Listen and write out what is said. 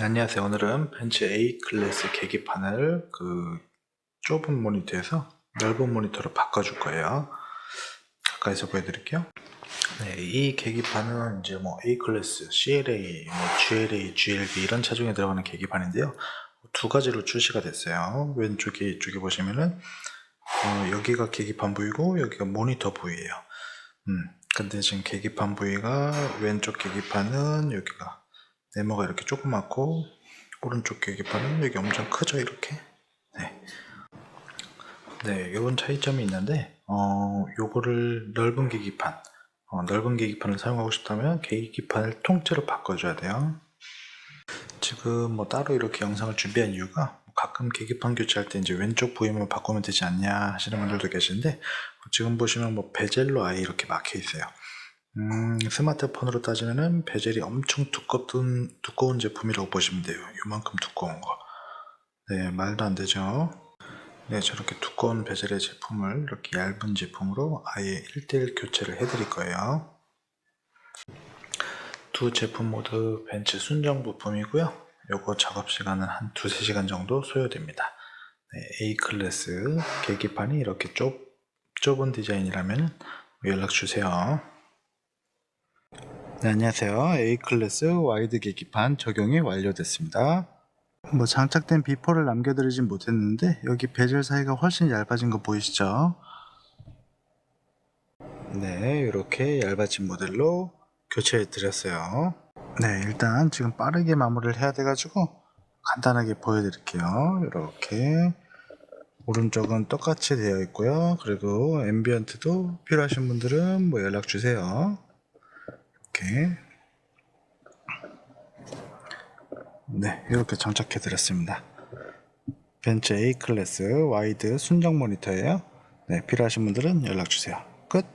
네, 안녕하세요. 오늘은 벤츠 A 클래스 계기판을 그 좁은 모니터에서 넓은 모니터로 바꿔줄 거예요. 가까이서 보여드릴게요. 네, 이 계기판은 이제 뭐 A 클래스, CLA, 뭐 GLA, GLB 이런 차종에 들어가는 계기판인데요. 두 가지로 출시가 됐어요. 왼쪽에 이쪽에 보시면은 어, 여기가 계기판 부위고 여기가 모니터 부위예요. 음, 근데 지금 계기판 부위가 왼쪽 계기판은 여기가 네모가 이렇게 조그맣고 오른쪽 계기판은 여기 엄청 크죠 이렇게? 네, 네 요런 차이점이 있는데 어 요거를 넓은 계기판 어, 넓은 계기판을 사용하고 싶다면 계기판을 통째로 바꿔줘야 돼요. 지금 뭐 따로 이렇게 영상을 준비한 이유가 가끔 계기판 교체할 때 이제 왼쪽 부위만 바꾸면 되지 않냐 하시는 분들도 계신데 지금 보시면 뭐 베젤로 아예 이렇게 막혀 있어요 음, 스마트폰으로 따지면은 베젤이 엄청 두껍던, 두꺼운 제품이라고 보시면 돼요. 요만큼 두꺼운 거. 네, 말도 안 되죠. 네, 저렇게 두꺼운 베젤의 제품을 이렇게 얇은 제품으로 아예 1대1 교체를 해드릴 거예요. 두 제품 모두 벤츠 순정 부품이고요. 요거 작업 시간은 한 두세 시간 정도 소요됩니다. 네, A 클래스 계기판이 이렇게 좁, 좁은 디자인이라면 연락 주세요. 네, 안녕하세요. A클래스 와이드 계기판 적용이 완료됐습니다. 뭐 장착된 비포를 남겨드리진 못했는데 여기 베젤 사이가 훨씬 얇아진 거 보이시죠? 네, 이렇게 얇아진 모델로 교체해 드렸어요. 네, 일단 지금 빠르게 마무리를 해야 돼가지고 간단하게 보여드릴게요. 이렇게 오른쪽은 똑같이 되어 있고요. 그리고 앰비언트도 필요하신 분들은 뭐 연락 주세요. 이렇게. 네 이렇게 장착해 드렸습니다. 벤츠 A 클래스 와이드 순정 모니터예요. 네 필요하신 분들은 연락 주세요. 끝